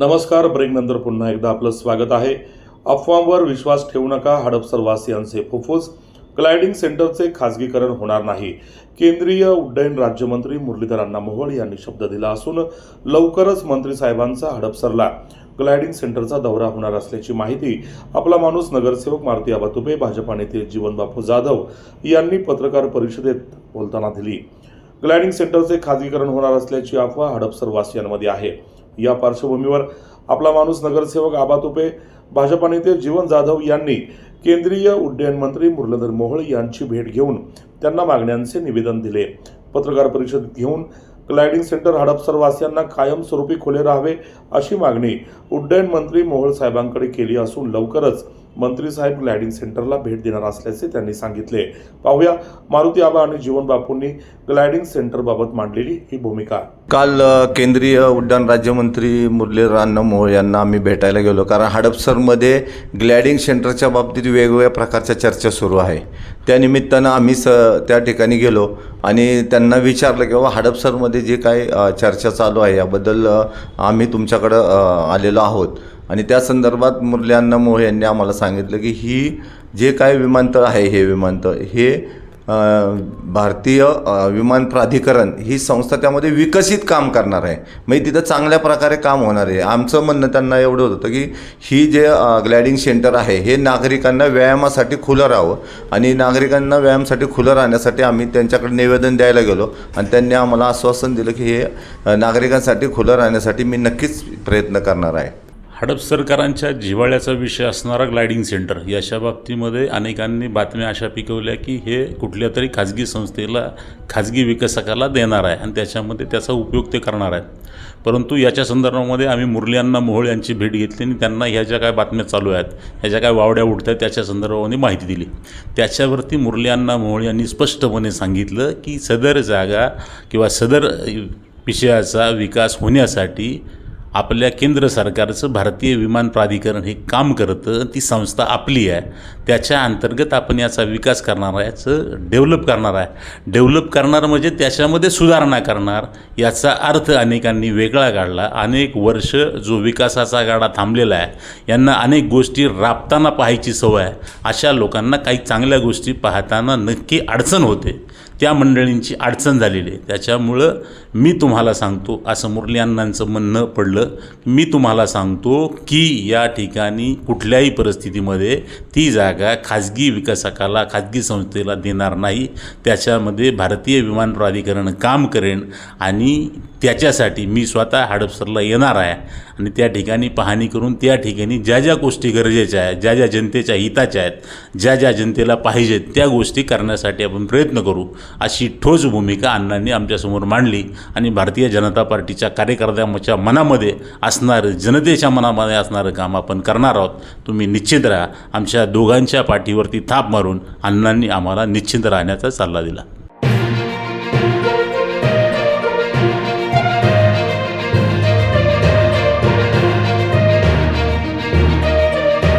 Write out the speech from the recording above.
नमस्कार ब्रेक नंतर पुन्हा एकदा आपलं स्वागत आहे. अफवांवर विश्वास ठेवू नका हडपसर वासियांचे फुफ्फुस. ग्लायडिंग सेंटरचे खासगीकरण होणार नाही. केंद्रीय उड्डयन राज्यमंत्री मुरलीधर अण्णा मोहोळ यांनी शब्द दिला असून लवकरच मंत्री साहेबांचा हडपसरला. ग्लायडिंग सेंटरचा दौरा होणार असल्याची माहिती आपला माणूस नगरसेवक मारुती आबा तुपे भाजपा नेते जीवनबापू जाधव यांनी पत्रकार परिषदेत बोलताना दिली. ग्लायडिंग सेंटरचे खाजगीकरण होणार असल्याची अफवा हडपसर वासियांमध्ये आहे. या पार्श्वभूमीवर आपला माणूस नगरसेवक आबा तुपे भाजपा नेते जीवन जाधव यांनी केंद्रीय उड्डयन मंत्री मुरलीधर मोहोळ यांची भेट घेऊन त्यांना मागण्यांचे निवेदन दिले. पत्रकार परिषद घेऊन ग्लायडिंग सेंटर हडपसरवासियांना कायमस्वरूपी खुले राहावे अशी मागणी उड्डयन मंत्री मोहोळ साहेबांकडे केली असून लवकरच मंत्रीसाहेब ग्लॅडिंग ग्लायडिंग सेंटरला भेट देणार असल्याचे त्यांनी सांगितले. पाहूया मारुती आबा आणि जीवन बापूंनी ग्लायडिंग सेंटरबाबत मांडलेली ही भूमिका. काल केंद्रीय उड्डाण राज्यमंत्री मुरलीधर अण्णा मोहोळ यांना आम्ही भेटायला गेलो कारण हडपसरमध्ये ग्लॅडिंग सेंटरच्या बाबतीत वेगवेगळ्या प्रकारच्या चर्चा सुरू आहे. त्यानिमित्तानं आम्ही स त्या ठिकाणी गेलो आणि त्यांना विचारलं की बाबा हडपसरमध्ये जे काही चर्चा चालू आहे याबद्दल आम्ही तुमच्याकडं आलेलो आहोत. आणि त्या संदर्भात मुरली अण्णा यांनी आम्हाला सांगितलं की ही जे काय विमानतळ आहे हे विमानतळ हे भारतीय विमान प्राधिकरण ही संस्था त्यामध्ये विकसित काम करणार आहे. म्हणजे तिथं चांगल्या प्रकारे काम होणार आहे. आमचं म्हणणं त्यांना एवढं होतं की ही जे ग्लॅडिंग सेंटर आहे हे नागरिकांना व्यायामासाठी खुलं राहावं आणि नागरिकांना व्यायामासाठी खुलं राहण्यासाठी आम्ही त्यांच्याकडे निवेदन द्यायला गेलो आणि त्यांनी आम्हाला आश्वासन दिलं की हे नागरिकांसाठी खुलं राहण्यासाठी मी नक्कीच प्रयत्न करणार आहे. हडपसरकरांच्या जिव्हाळ्याचा विषय असणारा ग्लायडिंग सेंटर. याच्या बाबतीमध्ये अनेकांनी बातम्या अशा पिकवल्या की हे कुठल्या तरी खाजगी संस्थेला खाजगी विकसकाला देणार आहे आणि त्याच्यामध्ये त्याचा उपयोग ते करणार आहेत. परंतु याच्या संदर्भामध्ये आम्ही मुरली अण्णा मोहोळ यांची भेट घेतली आणि त्यांना ह्या ज्या काय बातम्या चालू आहेत ह्या ज्या काय वावड्या उठत आहेत त्याच्या संदर्भामध्ये माहिती दिली. त्याच्यावरती मुरली अण्णा मोहोळ यांनी स्पष्टपणे सांगितलं की सदर जागा किंवा सदर विषयाचा विकास होण्यासाठी आपल्या केंद्र सरकारचं भारतीय विमान प्राधिकरण हे काम करतं ती संस्था आपली आहे. त्याच्या अंतर्गत आपण याचा विकास करणार आहे याचं डेव्हलप करणार आहे. डेव्हलप करणार म्हणजे त्याच्यामध्ये सुधारणा करणार याचा अर्थ अनेकांनी वेगळा काढला. अनेक वर्ष जो विकासाचा गाडा थांबलेला आहे यांना अनेक गोष्टी राबताना पाहायची सवय आहे. अशा लोकांना काही चांगल्या गोष्टी पाहताना नक्की अडचण होते. त्या मंडळींची अडचण झालेली आहे. त्याच्यामुळं मी तुम्हाला सांगतो असं मुरली अण्णांचं म्हणणं पडलं मी तुम्हाला सांगतो की या ठिकाणी कुठल्याही परिस्थितीमध्ये ती जागा खाजगी विकासकाला खाजगी संस्थेला देणार नाही. त्याच्यामध्ये भारतीय विमान प्राधिकरण काम करेन आणि त्याच्यासाठी मी स्वतः हडपसरला येणार आहे आणि त्या ठिकाणी पाहणी करून त्या ठिकाणी ज्या ज्या गोष्टी गरजेच्या आहेत ज्या ज्या जनतेच्या हिताच्या आहेत ज्या ज्या जनतेला पाहिजेत त्या गोष्टी करण्यासाठी आपण प्रयत्न करू. अशी ठोस भूमिका अण्णांनी आमच्यासमोर मांडली. आणि भारतीय जनता पार्टीच्या कार्यकर्त्यांच्या मनामध्ये असणारं जनतेच्या मनामध्ये असणारं काम आपण करणार आहोत. तुम्ही निश्चित राहा. आमच्या दोघांच्या पाठीवरती थाप मारून अण्णांनी आम्हाला निश्चित राहण्याचा सल्ला दिला.